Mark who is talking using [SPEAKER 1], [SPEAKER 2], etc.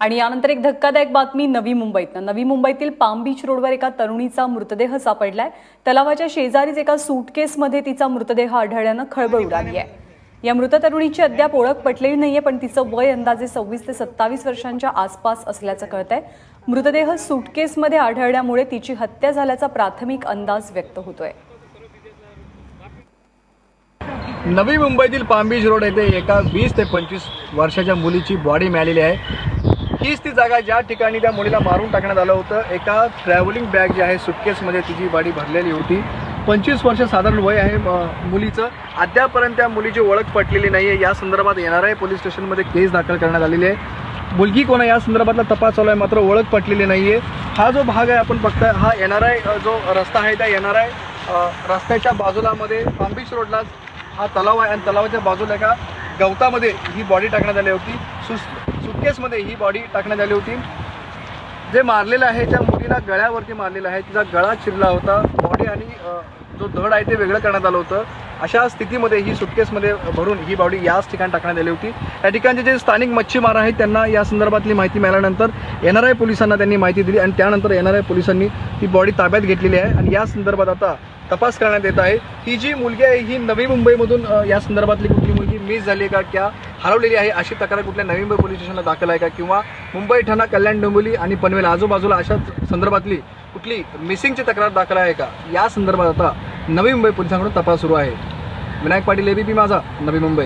[SPEAKER 1] आणि यानंतर एक धक्कादायक बातमी नवी मुंबईतनं. नवी मुंबईतील पाम बीच रोडवर एका तरुणीचा मृतदेह सापडलाय. तलावाच्या शेजारीच एका सूटकेसमध्ये तिचा मृतदेह आढळल्यानं खळबळ उडाली आहे. या मृत तरुणीची अद्याप ओळख पटलेली नाहीये पण तिचं वय अंदाजे सव्वीस ते सत्तावीस वर्षांच्या आसपास असल्याचं कळत आहे मृतदेह सूटकेसमध्ये आढळल्यामुळे तिची हत्या झाल्याचा प्राथमिक अंदाज व्यक्त होतोय.
[SPEAKER 2] नवी मुंबईतील पामबीच रोड येथे एका वीस ते पंचवीस वर्षाच्या मुलीची बॉडी मिळालेली आहे. हीच ती जागा ज्या ठिकाणी त्या मुलीला मारून टाकण्यात आलं होतं. एका ट्रॅव्हलिंग बॅग जी आहे सुटकेसमध्ये तिची बॉडी भरलेली होती. पंचवीस वर्ष साधारण वय आहे मुलीचं. अद्यापर्यंत त्या मुलीची ओळख पटलेली नाही आहे या संदर्भात येणार आहे आय पोलीस स्टेशनमध्ये केस दाखल करण्यात आलेली आहे. मुलगी कोण आहे या संदर्भातला तपास चालू आहे मात्र ओळख पटलेली नाही आहे हा जो भाग आहे आपण बघताय हा एन आय जो रस्ता आहे त्या एन आय रस्त्याच्या बाजूलामध्ये बांबीच रोडलाच रोडला हा तलाव आहे आणि तलावाच्या बाजूला एका गवतामध्ये ही बॉडी टाकण्यात आली होती. सुस सुटकेसमध्ये ही बॉडी टाकण्यात आली होती. जे मारलेलं आहे त्या मुलीला गळ्यावरती मारलेलं आहे. तिचा गळा चिरला होता. बॉडी आणि जो धड आहे ते वेगळं करण्यात आलं होतं. अशा स्थितीमध्ये ही सुटकेसमध्ये भरून ही बॉडी याच ठिकाणी टाकण्यात आली होती. या ठिकाणचे जे स्थानिक मच्छीमार आहेत त्यांना या संदर्भातली माहिती मिळाल्यानंतर एन आर आय पोलिसांना त्यांनी माहिती दिली आणि त्यानंतर एन आर आय पोलिसांनी ती बॉडी ताब्यात घेतलेली आहे. आणि या संदर्भात आता तपास करण्यात येत आहे. ही जी मुलगी आहे ही नवी मुंबईमधून या संदर्भातली कुठली मुलगी मिस झाली आहे का? क्या हरवलेली आहे अशी तक्रार कुठल्या नवी मुंबई पोलीस स्टेशनला दाखल आहे का? किंवा मुंबई ठाणा कल्याण डोंबिवली आणि पनवेल आजूबाजूला अशा संदर्भातली कुठली मिसिंगची तक्रार दाखल आहे का? या संदर्भात आता नवी मुंबई पोलिसांकडून तपास सुरू आहे. विनायक पाटील एबीपी माझा नवी मुंबई.